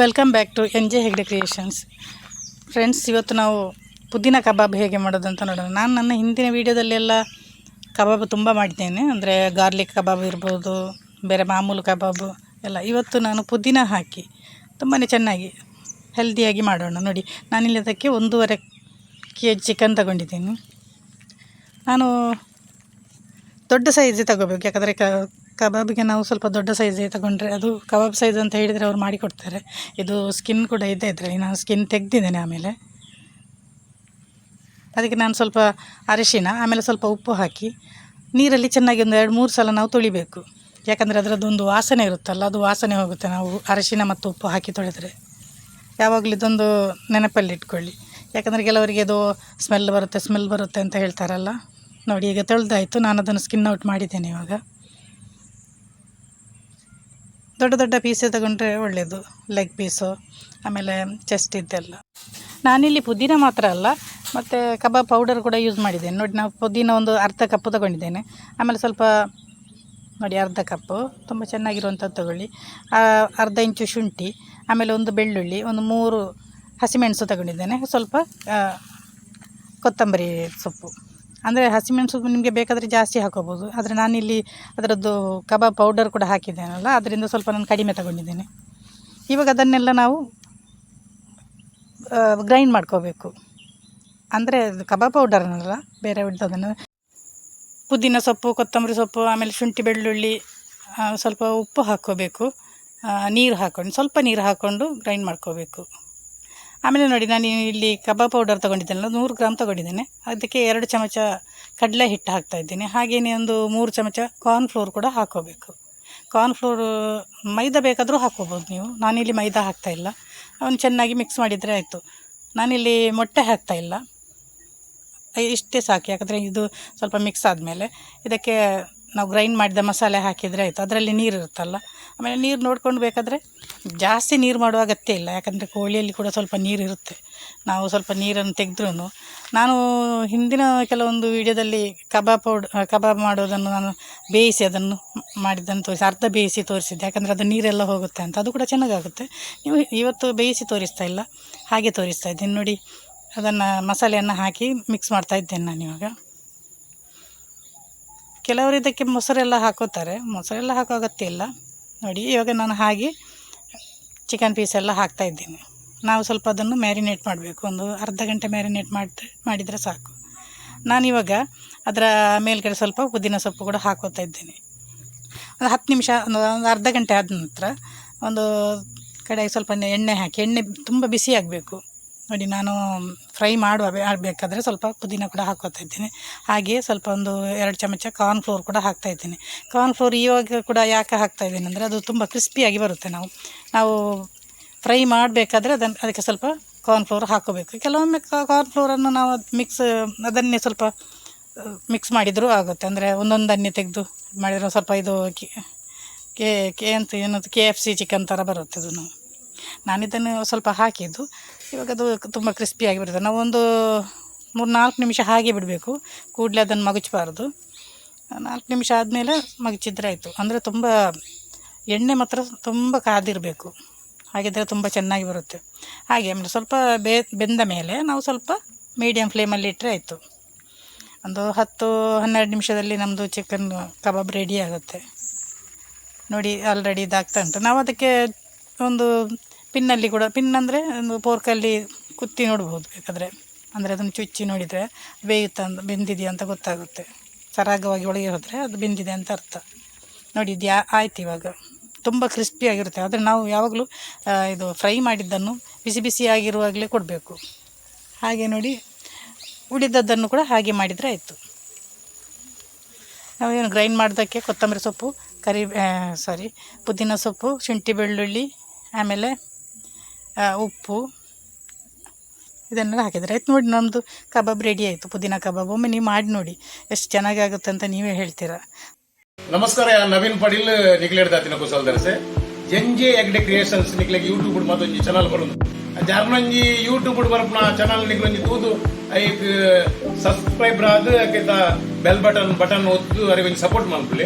Welcome back to N J Hegde creations friends ಇವತ್ತು ನಾವು ಪುದೀನ ಕಬಾಬ್ ಹೇಗೆ ಮಾಡೋದು ಅಂತ ನೋಡೋಣ. ನಾನು ನನ್ನ ಹಿಂದಿನ ವೀಡಿಯೋದಲ್ಲೆಲ್ಲ ಕಬಾಬ್ ತುಂಬ ಮಾಡಿದ್ದೇನೆ. ಅಂದರೆ ಗಾರ್ಲಿಕ್ ಕಬಾಬ್ ಇರ್ಬೋದು, ಬೇರೆ ಮಾಮೂಲು ಕಬಾಬ್ ಎಲ್ಲ. ಇವತ್ತು ನಾನು ಪುದೀನ ಹಾಕಿ ತುಂಬಾ ಚೆನ್ನಾಗಿ ಹೆಲ್ದಿಯಾಗಿ ಮಾಡೋಣ. ನೋಡಿ, ನಾನಿಲ್ಲಿ ಅದಕ್ಕೆ ಒಂದೂವರೆ ಕೆ ಜಿ ಚಿಕನ್ ತಗೊಂಡಿದ್ದೀನಿ. ನಾನು ದೊಡ್ಡ ಸೈಜ್ ತಗೋಬೇಕು. ಯಾಕಂದರೆ ಕ ಕಬಾಬಿಗೆ ನಾವು ಸ್ವಲ್ಪ ದೊಡ್ಡ ಸೈಜೇ ತಗೊಂಡ್ರೆ ಅದು ಕಬಾಬ್ ಸೈಜ್ ಅಂತ ಹೇಳಿದರೆ ಅವ್ರು ಮಾಡಿಕೊಡ್ತಾರೆ. ಇದು ಸ್ಕಿನ್ ಕೂಡ ಇದೆ ಇದರಲ್ಲಿ, ನಾನು ಸ್ಕಿನ್ ತೆಗೆದಿದ್ದೇನೆ ಆಮೇಲೆ. ಅದಕ್ಕೆ ನಾನು ಸ್ವಲ್ಪ ಅರಿಶಿನ, ಆಮೇಲೆ ಸ್ವಲ್ಪ ಉಪ್ಪು ಹಾಕಿ, ನೀರಲ್ಲಿ ಚೆನ್ನಾಗಿ ಒಂದು ಎರಡು ಮೂರು ಸಲ ನಾವು ತೊಳಿಬೇಕು. ಯಾಕಂದರೆ ಅದರದ್ದೊಂದು ವಾಸನೆ ಇರುತ್ತಲ್ಲ, ಅದು ವಾಸನೆ ಹೋಗುತ್ತೆ ನಾವು ಅರಿಶಿನ ಮತ್ತು ಉಪ್ಪು ಹಾಕಿ ತೊಳೆದರೆ. ಯಾವಾಗಲೂ ಇದೊಂದು ನೆನಪಲ್ಲಿ ಇಟ್ಕೊಳ್ಳಿ. ಯಾಕಂದರೆ ಕೆಲವರಿಗೆ ಅದು ಸ್ಮೆಲ್ ಬರುತ್ತೆ ಸ್ಮೆಲ್ ಬರುತ್ತೆ ಅಂತ ಹೇಳ್ತಾರಲ್ಲ. ನೋಡಿ, ಈಗ ತೊಳೆದಾಯಿತು, ನಾನು ಅದನ್ನು ಸ್ಕಿನ್ ಔಟ್ ಮಾಡಿದ್ದೇನೆ ಇವಾಗ. ದೊಡ್ಡ ದೊಡ್ಡ ಪೀಸೇ ತಗೊಂಡ್ರೆ ಒಳ್ಳೆಯದು ಲೆಗ್ ಪೀಸು ಆಮೇಲೆ ಚೆಸ್ಟ್ ಇದ್ದೆಲ್ಲ ನಾನಿಲ್ಲಿ ಪುದೀನ ಮಾತ್ರ ಅಲ್ಲ, ಮತ್ತು ಕಬಾಬ್ ಪೌಡರ್ ಕೂಡ ಯೂಸ್ ಮಾಡಿದ್ದೇನೆ. ನೋಡಿ, ನಾವು ಪುದೀನ ಒಂದು ಅರ್ಧ ಕಪ್ಪು ತಗೊಂಡಿದ್ದೇನೆ. ಆಮೇಲೆ ಸ್ವಲ್ಪ, ನೋಡಿ, ಅರ್ಧ ಕಪ್ಪು ತುಂಬ ಚೆನ್ನಾಗಿರುವಂಥದ್ದು ತಗೊಳ್ಳಿ. ಅರ್ಧ ಇಂಚು ಶುಂಠಿ, ಆಮೇಲೆ ಒಂದು ಬೆಳ್ಳುಳ್ಳಿ, ಒಂದು ಮೂರು ಹಸಿಮೆಣಸು ತಗೊಂಡಿದ್ದೇನೆ. ಸ್ವಲ್ಪ ಕೊತ್ತಂಬರಿ ಸೊಪ್ಪು. ಅಂದರೆ ಹಸಿಮೆಣಸು ನಿಮಗೆ ಬೇಕಾದರೆ ಜಾಸ್ತಿ ಹಾಕೋಬೋದು. ಆದರೆ ನಾನಿಲ್ಲಿ ಅದರದ್ದು ಕಬಾಬ್ ಪೌಡರ್ ಕೂಡ ಹಾಕಿದ್ದೇನಲ್ಲ, ಅದರಿಂದ ಸ್ವಲ್ಪ ನಾನು ಕಡಿಮೆ ತಗೊಂಡಿದ್ದೇನೆ. ಇವಾಗ ಅದನ್ನೆಲ್ಲ ನಾವು ಗ್ರೈಂಡ್ ಮಾಡ್ಕೋಬೇಕು. ಅಂದರೆ ಕಬಾಬ್ ಪೌಡರ್ನಲ್ಲ ಬೇರೆ ಅದನ್ನು. ಪುದೀನ ಸೊಪ್ಪು, ಕೊತ್ತಂಬರಿ ಸೊಪ್ಪು, ಆಮೇಲೆ ಶುಂಠಿ, ಬೆಳ್ಳುಳ್ಳಿ ಸ್ವಲ್ಪ ಉಪ್ಪು ಹಾಕ್ಕೋಬೇಕು. ನೀರು ಹಾಕ್ಕೊಂಡು ಸ್ವಲ್ಪ ನೀರು ಹಾಕ್ಕೊಂಡು ಗ್ರೈಂಡ್ ಮಾಡ್ಕೋಬೇಕು. ಆಮೇಲೆ ನೋಡಿ, ನಾನು ಇಲ್ಲಿ ಕಬಾಬ್ ಪೌಡರ್ ತೊಗೊಂಡಿದ್ದೇನಲ್ಲ ನೂರು ಗ್ರಾಮ್ ತೊಗೊಂಡಿದ್ದೇನೆ. ಅದಕ್ಕೆ ಎರಡು ಚಮಚ ಕಡಲೆ ಹಿಟ್ಟು ಹಾಕ್ತಾ ಇದ್ದೀನಿ. ಹಾಗೆಯೇ ಒಂದು ಮೂರು ಚಮಚ ಕಾರ್ನ್ ಫ್ಲೋರ್ ಕೂಡ ಹಾಕೋಬೇಕು. ಕಾರ್ನ್ ಫ್ಲೋರ್ ಮೈದಾ ಬೇಕಾದರೂ ಹಾಕ್ಕೋಬೋದು ನೀವು. ನಾನಿಲ್ಲಿ ಮೈದಾ ಹಾಕ್ತಾ ಇಲ್ಲ. ಅವನು ಚೆನ್ನಾಗಿ ಮಿಕ್ಸ್ ಮಾಡಿದರೆ ಆಯಿತು. ನಾನಿಲ್ಲಿ ಮೊಟ್ಟೆ ಹಾಕ್ತಾ ಇಲ್ಲ. ಇಷ್ಟೇ ಸಾಕು. ಯಾಕಂದರೆ ಇದು ಸ್ವಲ್ಪ ಮಿಕ್ಸ್ ಆದಮೇಲೆ. ಇದಕ್ಕೆ ನಾವು ಗ್ರೈಂಡ್ ಮಾಡಿದ ಮಸಾಲೆ ಹಾಕಿದರೆ ಆಯಿತು. ಅದರಲ್ಲಿ ನೀರು ಇರುತ್ತಲ್ಲ. ಆಮೇಲೆ ನೀರು ನೋಡ್ಕೊಂಡು ಬೇಕಾದರೆ ಜಾಸ್ತಿ ನೀರು ಮಾಡುವ ಅಗತ್ಯ ಇಲ್ಲ. ಯಾಕಂದರೆ ಕೋಳಿಯಲ್ಲಿ ಕೂಡ ಸ್ವಲ್ಪ ನೀರು ಇರುತ್ತೆ. ನಾವು ಸ್ವಲ್ಪ ನೀರನ್ನು ತೆಗೆದ್ರೂ ನಾನು ಹಿಂದಿನ ಕೆಲವೊಂದು ವಿಡಿಯೋದಲ್ಲಿ ಕಬಾಬ್ ಪೌಡ್ ಕಬಾಬ್ ಮಾಡೋದನ್ನು ನಾನು ಬೇಯಿಸಿ ಅದನ್ನು ಮಾಡಿದ್ದನ್ನು ತೋರಿಸಿ, ಅರ್ಧ ಬೇಯಿಸಿ ತೋರಿಸಿದ್ದೆ. ಯಾಕಂದರೆ ಅದು ನೀರೆಲ್ಲ ಹೋಗುತ್ತೆ ಅಂತ. ಅದು ಕೂಡ ಚೆನ್ನಾಗಾಗುತ್ತೆ. ನೀವು ಇವತ್ತು ಬೇಯಿಸಿ ತೋರಿಸ್ತಾ ಇಲ್ಲ. ಹಾಗೆ ತೋರಿಸ್ತಾ ಇದ್ದೀನಿ. ನೋಡಿ, ಅದನ್ನು ಮಸಾಲೆಯನ್ನು ಹಾಕಿ ಮಿಕ್ಸ್ ಮಾಡ್ತಾ ಇದ್ದೇನೆ ನಾನು ಇವಾಗ ಕೆಲವರು ಇದಕ್ಕೆ ಮೊಸರೆಲ್ಲ ಹಾಕೋತಾರೆ. ಮೊಸರೆಲ್ಲ ಹಾಕೋ ಅಗತ್ಯ ಇಲ್ಲ. ನೋಡಿ, ಇವಾಗ ನಾನು ಹಾಗೆ ಚಿಕನ್ ಪೀಸ್ ಎಲ್ಲ ಹಾಕ್ತಾ ಇದ್ದೀನಿ. ನಾವು ಸ್ವಲ್ಪ ಅದನ್ನು ಮ್ಯಾರಿನೇಟ್ ಮಾಡಬೇಕು. ಒಂದು ಅರ್ಧ ಗಂಟೆ ಮ್ಯಾರಿನೇಟ್ ಮಾಡಿ ಮಾಡಿದರೆ ಸಾಕು. ನಾನಿವಾಗ ಅದರ ಮೇಲ್ಗಡೆ ಸ್ವಲ್ಪ ಪುದೀನ ಸೊಪ್ಪು ಕೂಡ ಹಾಕೋತಾ ಇದ್ದೀನಿ. ಒಂದು ಹತ್ತು ನಿಮಿಷ, ಒಂದು ಅರ್ಧ ಗಂಟೆ ಆದ ನಂತರ ಒಂದು ಕಡೆಗೆ ಸ್ವಲ್ಪ ಎಣ್ಣೆ ಹಾಕಿ, ಎಣ್ಣೆ ತುಂಬ ಬಿಸಿ ಆಗಬೇಕು. ನೋಡಿ, ನಾನು ಫ್ರೈ ಮಾಡುವ ಬೇಕಾದರೆ ಸ್ವಲ್ಪ ಪುದೀನ ಕೂಡ ಹಾಕೋತಾ ಇದ್ದೀನಿ. ಹಾಗೆಯೇ ಸ್ವಲ್ಪ ಒಂದು ಎರಡು ಚಮಚ ಕಾರ್ನ್ಫ್ಲೋರ್ ಕೂಡ ಹಾಕ್ತಾ ಇದ್ದೀನಿ. ಕಾರ್ನ್ಫ್ಲೋರ್ ಇವಾಗ ಕೂಡ ಯಾಕೆ ಹಾಕ್ತಾ ಇದ್ದೀನಿ ಅಂದರೆ, ಅದು ತುಂಬ ಕ್ರಿಸ್ಪಿಯಾಗಿ ಬರುತ್ತೆ ನಾವು. ನಾವು ಫ್ರೈ ಮಾಡಬೇಕಾದ್ರೆ ಅದನ್ನು ಅದಕ್ಕೆ ಸ್ವಲ್ಪ ಕಾರ್ನ್ಫ್ಲೋರ್ ಹಾಕೋಬೇಕು ಕೆಲವೊಮ್ಮೆ ಕಾರ್ನ್ಫ್ಲೋರನ್ನು ನಾವು ಮಿಕ್ಸ್, ಅದನ್ನೇ ಸ್ವಲ್ಪ, ಮಿಕ್ಸ್ ಮಾಡಿದರೂ ಆಗುತ್ತೆ. ಅಂದರೆ ಒಂದೊಂದನ್ನೇ ತೆಗೆದು ಮಾಡಿದರೆ ಸ್ವಲ್ಪ ಇದು ಕಿ- ಕೆ ಕೆ ಅಂತ ಏನದು, ಕೆ ಎಫ್ ಸಿ ಚಿಕನ್ ಥರ ಬರುತ್ತೆ ಅದು. ನಾವು ನಾನಿದನ್ನು ಸ್ವಲ್ಪ ಹಾಕಿದ್ದು. ಇವಾಗ ಅದು ತುಂಬ ಕ್ರಿಸ್ಪಿಯಾಗಿ ಬರುತ್ತೆ ನಾವು ಒಂದು ಮೂರು ನಾಲ್ಕು ನಿಮಿಷ ಹಾಗೆ ಬಿಡಬೇಕು. ಕೂಡಲೇ ಅದನ್ನು ಮಗುಚಬಾರ್ದು. ನಾಲ್ಕು ನಿಮಿಷ ಆದಮೇಲೆ ಮಗಚಿದ್ರೆ ಆಯಿತು. ಅಂದರೆ ತುಂಬ ಎಣ್ಣೆ ಮಾತ್ರ ತುಂಬ ಕಾದಿರಬೇಕು. ಹಾಗಿದ್ದರೆ ತುಂಬ ಚೆನ್ನಾಗಿ ಬರುತ್ತೆ. ಹಾಗೆ ಆಮೇಲೆ ಸ್ವಲ್ಪ ಬೇ, ಬೆಂದ ಮೇಲೆ ನಾವು ಸ್ವಲ್ಪ ಮೀಡಿಯಮ್ ಫ್ಲೇಮಲ್ಲಿ ಇಟ್ಟರೆ ಆಯಿತು. ಒಂದು ಹತ್ತು, ಹನ್ನೆರಡು ನಿಮಿಷದಲ್ಲಿ ನಮ್ಮದು ಚಿಕನ್ ಕಬಾಬ್ ರೆಡಿ ಆಗುತ್ತೆ. ನೋಡಿ ಆಲ್ರೆಡಿ ಇದಾಗ್ತಾ ಉಂಟು. ನಾವು ಅದಕ್ಕೆ ಒಂದು ಪಿನ್ನಲ್ಲಿ ಕೂಡ, ಪಿನ್ ಅಂದರೆ ಒಂದು ಪೋರ್ಕಲ್ಲಿ ಕುತ್ತಿ ನೋಡ್ಬೋದು ಬೇಕಾದರೆ ಅಂದರೆ ಅದನ್ನು ಚುಚ್ಚಿ ನೋಡಿದರೆ ಬೇಯುತ್ತಾ ಬೆಂದಿದೆಯಾ ಅಂತ ಗೊತ್ತಾಗುತ್ತೆ. ಸರಾಗವಾಗಿ ಒಳಗೆ ಹೋದರೆ ಅದು ಬೆಂದಿದೆ ಅಂತ ಅರ್ಥ. ನೋಡಿ, ಇದು ಆಯ್ತು ಇವಾಗ. ತುಂಬ ಕ್ರಿಸ್ಪಿಯಾಗಿರುತ್ತೆ ಆದರೆ ನಾವು ಯಾವಾಗಲೂ ಇದು ಫ್ರೈ ಮಾಡಿದ್ದನ್ನು ಬಿಸಿ ಬಿಸಿಯಾಗಿರುವಾಗಲೇ ಕೊಡಬೇಕು. ಹಾಗೆ ನೋಡಿ, ಉಳಿದದ್ದನ್ನು ಕೂಡ ಹಾಗೆ ಮಾಡಿದರೆ ಆಯಿತು. ನಾವೇನು ಗ್ರೈಂಡ್ ಮಾಡೋದಕ್ಕೆ ಕೊತ್ತಂಬರಿ ಸೊಪ್ಪು, ಕರಿ ಸಾರಿ ಪುದೀನ ಸೊಪ್ಪು, ಶುಂಠಿ ಬೆಳ್ಳುಳ್ಳಿ, ಆಮೇಲೆ ಉಪ್ಪು. ಇದನ್ನೆಲ್ಲ ಹಾಕಿದ್ರೆ ಆಯ್ತು. ನೋಡಿ ನಮ್ಮದು ಕಬಾಬ್ ರೆಡಿ ಆಯಿತು. ಪುದೀನ ಕಬಾಬ್. ಒಮ್ಮೆ ನೀವು ಮಾಡಿ ನೋಡಿ. ಎಷ್ಟು ಚೆನ್ನಾಗಿ ಆಗುತ್ತೆ ಅಂತ ನೀವೇ ಹೇಳ್ತೀರಾ. ನಮಸ್ಕಾರ ನವೀನ್ ಪಡೀಲ್ ನಿಗ್ಲೇಡ್ದಾತಿನ ಕುಸಲ್ದರಸೆ ದರ್ಸೆ ಜಂಜೆ ಎಗ್ಡೆ ಕ್ರಿಯೇಷನ್ಸ್ ನಿಗ್ಲೆಗೆ ಯೂಟ್ಯೂಬ್ ಮತ್ತೊಂದು ಚಾನಲ್ ಬರೋದು. ಜಾರ್ಮಂಜಿ ಯೂಟ್ಯೂಬ್ ಬರಪ್ಪ ಚಾನಲ್ ನಿಗ್ಲೊಂಜಿ ತೂದು ಐಕ್ ಸಬ್ಸ್ಕ್ರೈಬ್ ಆದ ಬೆಲ್ ಬಟನ್ ಬಟನ್ ಒತ್ತು ಅವ್ರಿಗೆ ಸಪೋರ್ಟ್ ಮಾಡ್ಬಿಡಿ